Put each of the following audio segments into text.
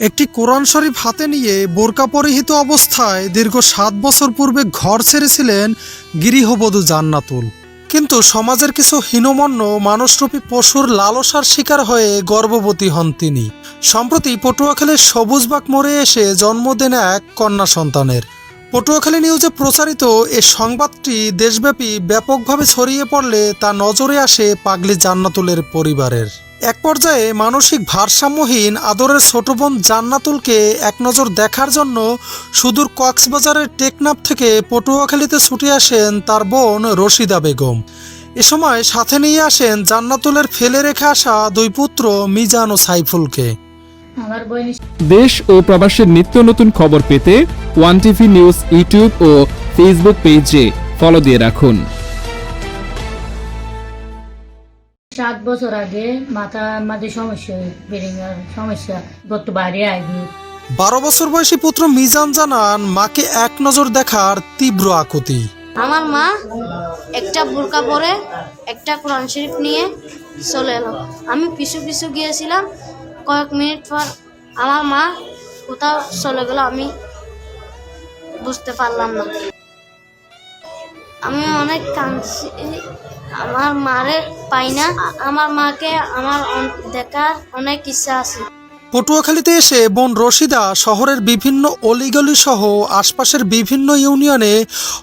একটি কোরআন শরীফ হাতে নিয়ে বোরকা পরিহিত অবস্থায় দীর্ঘ সাত বছর পূর্বে ঘর ছেড়েছিলেন গৃহবধূ জান্নাতুল। কিন্তু সমাজের কিছু হীনমন্য মানুষরূপী পশুর লালসার শিকার হয়ে গর্ভবতী হন তিনি। সম্প্রতি পটুয়াখালীর সবুজবাগ মোড়ে এসে জন্ম দেন এক কন্যা সন্তানের। পটুয়াখালী নিউজে প্রচারিত এ সংবাদটি দেশব্যাপী ব্যাপকভাবে ছড়িয়ে পড়লে তা নজরে আসে পাগলি জান্নাতুলের পরিবারের। এক পর্যায়ে মানসিক ভারসাম্যহীন আদরের ছোট বোন জান্নাতুলকে এক নজর দেখার জন্য সুদূর কক্সবাজারের টেকনাফ থেকে পটুয়াখালীতে ছুটে আসেন তার বোন রশিদা বেগম। এ সময় সাথে নিয়ে আসেন জান্নাতুলের ফেলে রেখে আসা দুই পুত্র মিজান ও সাইফুলকে। দেশ ও প্রবাসের নিত্য নতুন খবর পেতে ওয়ান টিভি নিউজ ইউটিউব ও ফেসবুক পেজে ফলো দিয়ে রাখুন। সাত বছর আগে মাথা মাঝে সমস্যা বেরিঙার সমস্যা গত বাইরে আইবি বারো বছর বয়সী পুত্র মিজান জানান মাকে এক নজর দেখার তীব্র আকুতি। আমার মা একটা বোরকা পরে একটা কোরআন শরীফ নিয়ে চলে এলো। আমি পিছু পিছু গিয়েছিলাম কয়েক মিনিট পর আমার মা কোথাও চলে গেল আমি বুঝতে পারলাম না। আমি অনেক কাঁদছি। আমার মারে পাই না। আমার মাকে আমার দেখার অনেক ইচ্ছা আছে। পটুয়াখালীতে এসে বোন রশিদা শহরের বিভিন্ন অলিগলি সহ আশপাশের বিভিন্ন ইউনিয়নে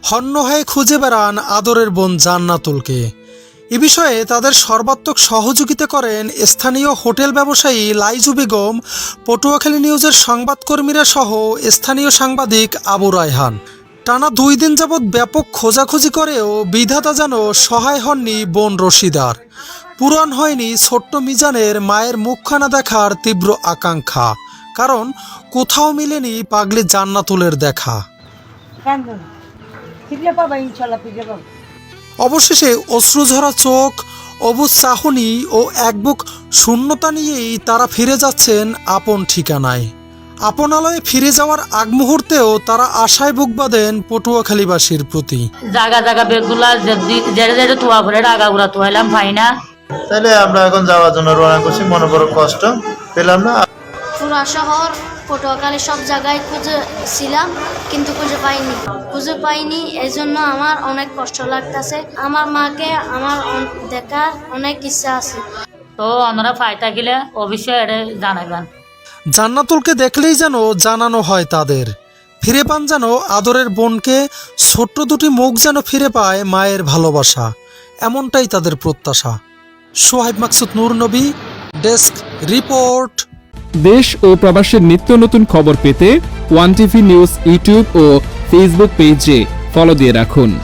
হন্য হয়ে খুঁজে বেড়ান আদরের বোন জান্নাতুলকে। এ বিষয়ে তাদের সর্বাত্মক সহযোগিতা করেন স্থানীয় হোটেল ব্যবসায়ী লাইজু বেগম, পটুয়াখালী নিউজের সংবাদকর্মীরা সহ স্থানীয় সাংবাদিক আবু রায়হান। টানা দুই দিন যাবৎ ব্যাপক খোঁজাখুঁজি করেও বিধাতা যেন সহায় হননি বোন রশিদার। পূরণ হয়নি ছোট্ট মিজানের মায়ের মুখখানা দেখার তীব্র আকাঙ্ক্ষা কারণ কোথাও মিলেনি পাগলি জান্নাতুলের দেখা। অবশেষে অশ্রুঝরা চোখ অবুজ চাহনি ও এক বুক শূন্যতা নিয়েই তারা ফিরে যাচ্ছেন আপন ঠিকানায়। আপনালয়ে ফিরে যাওয়ার আগ মুহূর্তেও তারা আশায় বুক বাঁধেন পটুয়াখালীবাসীর প্রতি। জাগা জাগা বেগুলা জেড়ে জেড়ে তোয়া করে আগা গুড়া তোয়াইলাম পাই না? তাহলে আমরা এখন যাওয়ার জন্য রওনা করছি মনে বড় কষ্ট। পেলাম না? পুরা শহর পটুয়াখালী সব জায়গায় খুঁজেছিলাম কিন্তু খুঁজে পাইনি। খুঁজে পাইনি এই জন্য আমার অনেক কষ্ট লাগতেছে। আমার মাকে আমার দেখার অনেক ইচ্ছা আছে। তো অন্যরা পাই থাকিলে অবশ্যই এটা জানাইবেন। জান্নাতুলকে দেখলেই যেন জানানো হয় তাদের। ফিরে পান যেন আদরের বোনকে, ছোট্ট দুটি মুখ যেন ফিরে পায় মায়ের ভালোবাসা। এমনটাই তাদের প্রত্যাশা। সোহাইব মাকসুদ, নূর নবী, ডেস্ক রিপোর্ট। দেশ ও প্রবাসের নিত্য নতুন খবর পেতে ওয়ান টিভি নিউজ, ইউটিউব ও ফেসবুক পেজে ফলো দিয়ে রাখুন।